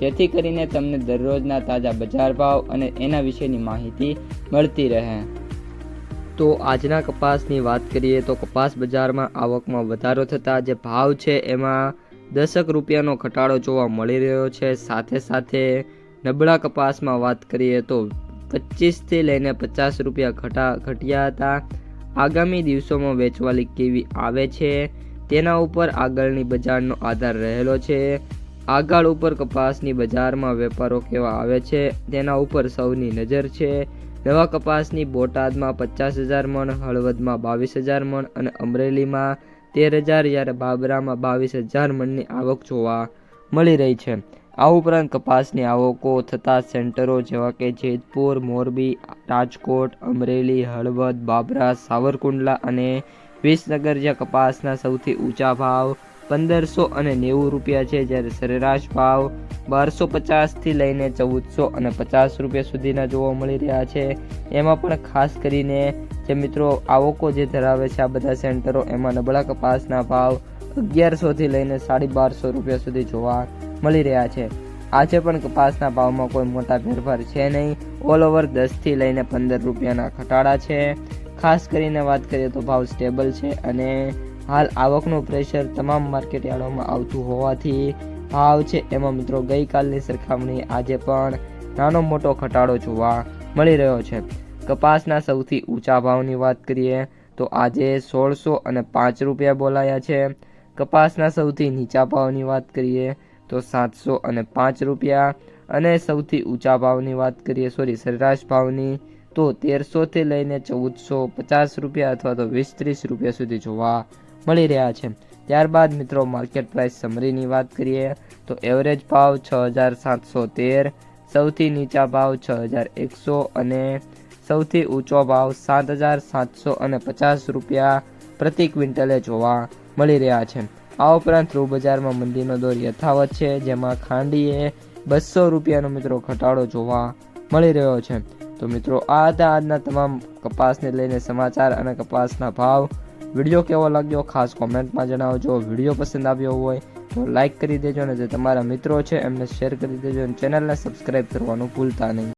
જેથી કરીને તમને દરરોજના તાજા બજાર ભાવ અને એના વિશેની માહિતી મળતી રહે. તો આજના કપાસની વાત કરીએ તો કપાસ બજારમાં આવકમાં વધારો થતાં જે ભાવ છે એમાં દસક રૂપિયાનો ઘટાડો જોવા મળી રહ્યો છે. સાથે સાથે નબળા કપાસમાં વાત કરીએ તો પચીસથી લઈને પચાસ રૂપિયા ઘટા ઘટ્યા હતા. આગામી દિવસોમાં વેચવાલી કેવી આવે છે તેના ઉપર આગળની બજારનો આધાર રહેલો છે. આગળ ઉપર કપાસની બજારમાં વેપારો કેવા આવે છે, તેના ઉપર સૌની નજર છે. નવા કપાસની બોટાદમાં પચાસ હજાર મણ, હળવદમાં બાવીસ હજાર મણ અને અમરેલીમાં તેર હજાર જ્યારે બાબરામાં બાવીસ હજાર મણની આવક જોવા મળી રહી છે. આ ઉપરાંત કપાસની આવકો થતા સેન્ટરો જેવા કે જેતપુર, મોરબી, રાજકોટ, અમરેલી, હળવદ, બાબરા, સાવરકુંડલા અને વિસનગર જ્યાં કપાસના સૌથી ઊંચા ભાવ પંદરસો અને નેવું રૂપિયા છે, જ્યારે સરેરાશ ભાવ બારસો પચાસથી લઈને ચૌદસો અને પચાસ રૂપિયા સુધીના જોવા મળી રહ્યા છે. એમાં પણ ખાસ કરીને જે મિત્રો આવકો જે ધરાવે છે, આ બધા સેન્ટરો એમાં નબળા કપાસના ભાવ અગિયારસોથી લઈને સાડી બારસો રૂપિયા સુધી જોવા મળી રહ્યા છે. આજે પણ કપાસના ભાવમાં કોઈ મોટા ફેરફાર છે નહીં. ઓલ ઓવર દસથી લઈને પંદર રૂપિયાના ઘટાડા છે. ખાસ કરીને વાત કરીએ તો ભાવ સ્ટેબલ છે અને હાલ આવકનું પ્રેશર તમામ માર્કેટ યાર્ડોમાં આવતું હોવાથી ભાવ છે. એમાં મિત્રો ગઈકાલની સરખામણી આજે પણ નાનો મોટો ઘટાડો જોવા મળી રહ્યો છે. કપાસના સૌથી ઊંચા ભાવની વાત કરીએ તો આજે સોળસો અને પાંચ રૂપિયા બોલાયા છે. કપાસના સૌથી નીચા ભાવની વાત કરીએ તો સાતસો અને પાંચ રૂપિયા અને સૌથી ઊંચા ભાવની વાત કરીએ સોરી સરેરાશ ભાવની તો તેરસોથી લઈને ચૌદસો પચાસ રૂપિયા અથવા તો વીસ ત્રીસ રૂપિયા સુધી જોવા મળી રહ્યા છે. ત્યારબાદ મિત્રો માર્કેટ પ્રાઇસ સમરીની વાત કરીએ તો એવરેજ ભાવ છ હજાર સાતસો તેર, સૌથી નીચા ભાવ છ હજાર એકસો અને સૌથી ઊંચો ભાવ સાત હજાર સાતસો અને પચાસ રૂપિયા પ્રતિ ક્વિન્ટલે જોવા મળી રહ્યા છે. આ ઉપરાંત રૂ બજારમાં મંદીનો દોર યથાવત છે, જેમાં ખાંડીએ બસો રૂપિયાનો મિત્રો ઘટાડો જોવા મળી રહ્યો છે. તો મિત્રો, આ હતા આજના તમામ કપાસને લઈને સમાચાર અને કપાસના ભાવ. વીડિયો કેવો લાગ્યો ખાસ કોમેન્ટમાં જણાવજો. વીડિયો પસંદ આવ્યો હોય તો લાઇક કરી દેજો અને જે તમારા મિત્રો છે એમને શેર કરી દેજો અને ચેનલને સબસ્ક્રાઈબ કરવાનું ભૂલતા નહીં.